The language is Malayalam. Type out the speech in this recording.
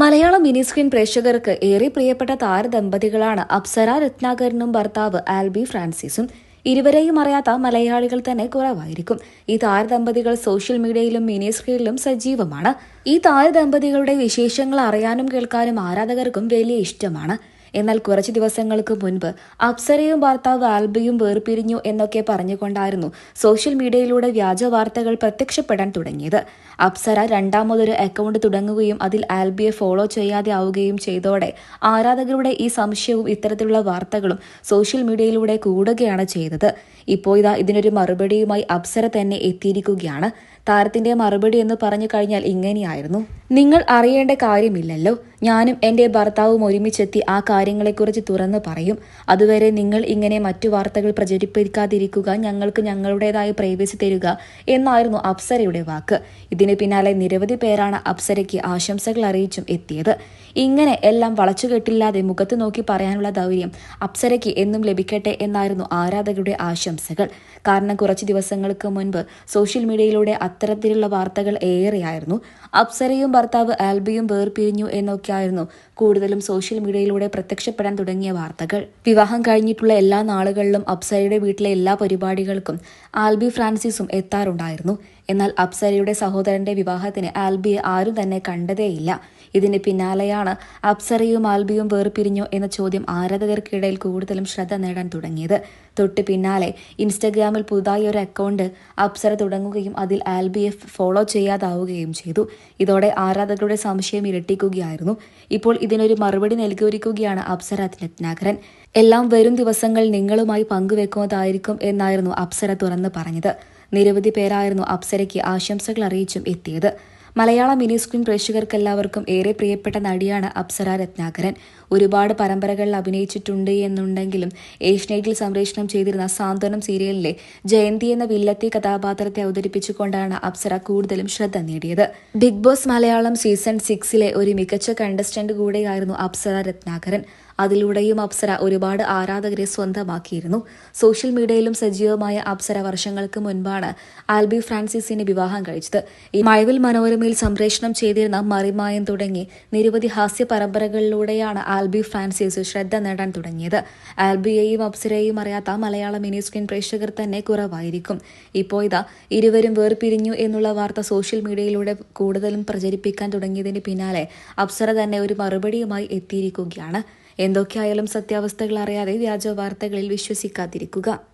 മലയാളം മിനി സ്ക്രീൻ പ്രേക്ഷകർക്ക് ഏറെ പ്രിയപ്പെട്ട താരദമ്പതികളാണ് അപ്സര രത്നാകരനും ഭർത്താവ് ആൽബി ഫ്രാൻസിസും. ഇരുവരെയും അറിയാത്ത മലയാളികൾ തന്നെ കുറവായിരിക്കും. ഈ താരദമ്പതികൾ സോഷ്യൽ മീഡിയയിലും മിനി സ്ക്രീനിലും സജീവമാണ്. ഈ താരദമ്പതികളുടെ വിശേഷങ്ങൾ അറിയാനും കേൾക്കാനും ആരാധകർക്കും വലിയ ഇഷ്ടമാണ്. എന്നാൽ കുറച്ച് ദിവസങ്ങൾക്ക് മുൻപ് അപ്സരയും ഭർത്താവ് ആൽബിയും വേർപിരിഞ്ഞു എന്നൊക്കെ പറഞ്ഞുകൊണ്ടായിരുന്നു സോഷ്യൽ മീഡിയയിലൂടെ വ്യാജ വാർത്തകൾ പ്രത്യക്ഷപ്പെടാൻ തുടങ്ങിയത്. അപ്സര രണ്ടാമതൊരു അക്കൗണ്ട് തുടങ്ങുകയും അതിൽ ആൽബിയെ ഫോളോ ചെയ്യാതെ ആവുകയും ചെയ്തോടെ ആരാധകരുടെ ഈ സംശയവും ഇത്തരത്തിലുള്ള വാർത്തകളും സോഷ്യൽ മീഡിയയിലൂടെ കൂടുകയാണ് ചെയ്തത്. ഇപ്പോൾ ഇതാ ഇതിനൊരു മറുപടിയുമായി അപ്സര തന്നെ എത്തിയിരിക്കുകയാണ്. താരത്തിന്റെ മറുപടി എന്ന് പറഞ്ഞു കഴിഞ്ഞാൽ ഇങ്ങനെയായിരുന്നു. നിങ്ങൾ അറിയേണ്ട കാര്യമില്ലല്ലോ. ഞാനും എന്റെ ഭർത്താവും ഒരുമിച്ചെത്തി ആ കാര്യങ്ങളെക്കുറിച്ച് തുറന്നു പറയും. അതുവരെ നിങ്ങൾ ഇങ്ങനെ മറ്റു വാർത്തകൾ പ്രചരിപ്പിക്കാതിരിക്കുക ഞങ്ങൾക്ക് ഞങ്ങളുടേതായ പ്രൈവസി തരിക എന്നായിരുന്നു അപ്സരയുടെ വാക്ക്. ഇതിന് പിന്നാലെ നിരവധി പേരാണ് അപ്സരയ്ക്ക് ആശംസകൾ അറിയിച്ചും എത്തിയത്. ഇങ്ങനെ എല്ലാം വളച്ചുകെട്ടില്ലാതെ മുഖത്ത് നോക്കി പറയാനുള്ള ധൈര്യം അപ്സരയ്ക്ക് എന്നും ലഭിക്കട്ടെ എന്നായിരുന്നു ആരാധകരുടെ ആശംസകൾ. കാരണം കുറച്ച് ദിവസങ്ങൾക്ക് മുൻപ് സോഷ്യൽ മീഡിയയിലൂടെ അത്തരത്തിലുള്ള വാർത്തകൾ ഏറെയായിരുന്നു. അപ്സരയും ഭർത്താവ് ആൽബിയും വേർപിരിഞ്ഞു എന്നൊക്കെയായിരുന്നു കൂടുതലും സോഷ്യൽ മീഡിയയിലൂടെ പ്രത്യക്ഷപ്പെടാൻ തുടങ്ങിയ വാർത്തകൾ. വിവാഹം കഴിഞ്ഞിട്ടുള്ള എല്ലാ നാളുകളിലും അപ്സരയുടെ വീട്ടിലെ എല്ലാ പരിപാടികൾക്കും ആൽബി ഫ്രാൻസിസും എത്താറുണ്ടായിരുന്നു. എന്നാൽ അപ്സരയുടെ സഹോദരന്റെ വിവാഹത്തിന് ആൽബിയെ ആരും തന്നെ കണ്ടതേയില്ല. ഇതിന് പിന്നാലെയാണ് അപ്സറയും ആൽബിയും വേർപിരിഞ്ഞോ എന്ന ചോദ്യം ആരാധകർക്കിടയിൽ കൂടുതലും ശ്രദ്ധ നേടാൻ തുടങ്ങിയത്. തൊട്ട് പിന്നാലെ ഇൻസ്റ്റഗ്രാമിൽ പുതുതായി ഒരു അക്കൗണ്ട് അപ്സര തുടങ്ങുകയും അതിൽ ആൽബിയെ ഫോളോ ചെയ്യാതാവുകയും ചെയ്തു. ഇതോടെ ആരാധകരുടെ സംശയം ഇരട്ടിക്കുകയായിരുന്നു. ഇപ്പോൾ ഇതിനൊരു മറുപടി നൽകിയൊരുക്കുകയാണ് അപ്സര രത്നാകരൻ. എല്ലാം വരും ദിവസങ്ങൾ നിങ്ങളുമായി പങ്കുവെക്കുന്നതായിരിക്കും എന്നായിരുന്നു അപ്സര തുറന്ന് പറഞ്ഞത്. നിരവധി പേരായിരുന്നു അപ്സരയ്ക്ക് ആശംസകൾ അറിയിച്ചും എത്തിയത്. മലയാള മിനി സ്ക്രീൻ പ്രേക്ഷകർക്കെല്ലാവർക്കും ഏറെ പ്രിയപ്പെട്ട നടിയാണ് അപ്സര രത്നാകരൻ. ഒരുപാട് പരമ്പരകളിൽ അഭിനയിച്ചിട്ടുണ്ട് എന്നുണ്ടെങ്കിലും ഏഷ്യനൈറ്റിൽ സംപ്രേഷണം ചെയ്തിരുന്ന സാന്ത്വനം സീരിയലിലെ ജയന്തി എന്ന വില്ലത്തി കഥാപാത്രത്തെ അവതരിപ്പിച്ചുകൊണ്ടാണ് അപ്സര കൂടുതലും ശ്രദ്ധ നേടിയത്. ബിഗ് ബോസ് മലയാളം സീസൺ സിക്സിലെ ഒരു മികച്ച കണ്ടസ്റ്റന്റ് കൂടെയായിരുന്നു അപ്സര രത്നാകരൻ. അതിലൂടെയും അപ്സര ഒരുപാട് ആരാധകരെ സ്വന്തമാക്കിയിരുന്നു. സോഷ്യൽ മീഡിയയിലും സജീവമായ അപ്സര വർഷങ്ങൾക്ക് മുൻപാണ് ആൽബി ഫ്രാൻസിസിനെ വിവാഹം കഴിച്ചത്. ഈ മഴവിൽ മനോരമയിൽ സംപ്രേഷണം ചെയ്തിരുന്ന മറിമായം തുടങ്ങി നിരവധി ഹാസ്യ പരമ്പരകളിലൂടെയാണ് ആൽബി ഫ്രാൻസിസ് ശ്രദ്ധ നേടാൻ തുടങ്ങിയത്. ആൽബിയെയും അപ്സരയെയും അറിയാത്ത മലയാള മിനി സ്ക്രീൻ പ്രേക്ഷകർ തന്നെ കുറവായിരിക്കും. ഇപ്പോൾ ഇതാ ഇരുവരും വേർപിരിഞ്ഞു എന്നുള്ള വാർത്ത സോഷ്യൽ മീഡിയയിലൂടെ കൂടുതലും പ്രചരിപ്പിക്കാൻ തുടങ്ങിയതിന് പിന്നാലെ അപ്സര തന്നെ ഒരു മറുപടിയുമായി എത്തിയിരിക്കുകയാണ്. എന്തൊക്കെയായാലും സത്യാവസ്ഥകൾ അറിയാതെ വ്യാജ വാർത്തകളിൽ വിശ്വസിക്കാതിരിക്കുക.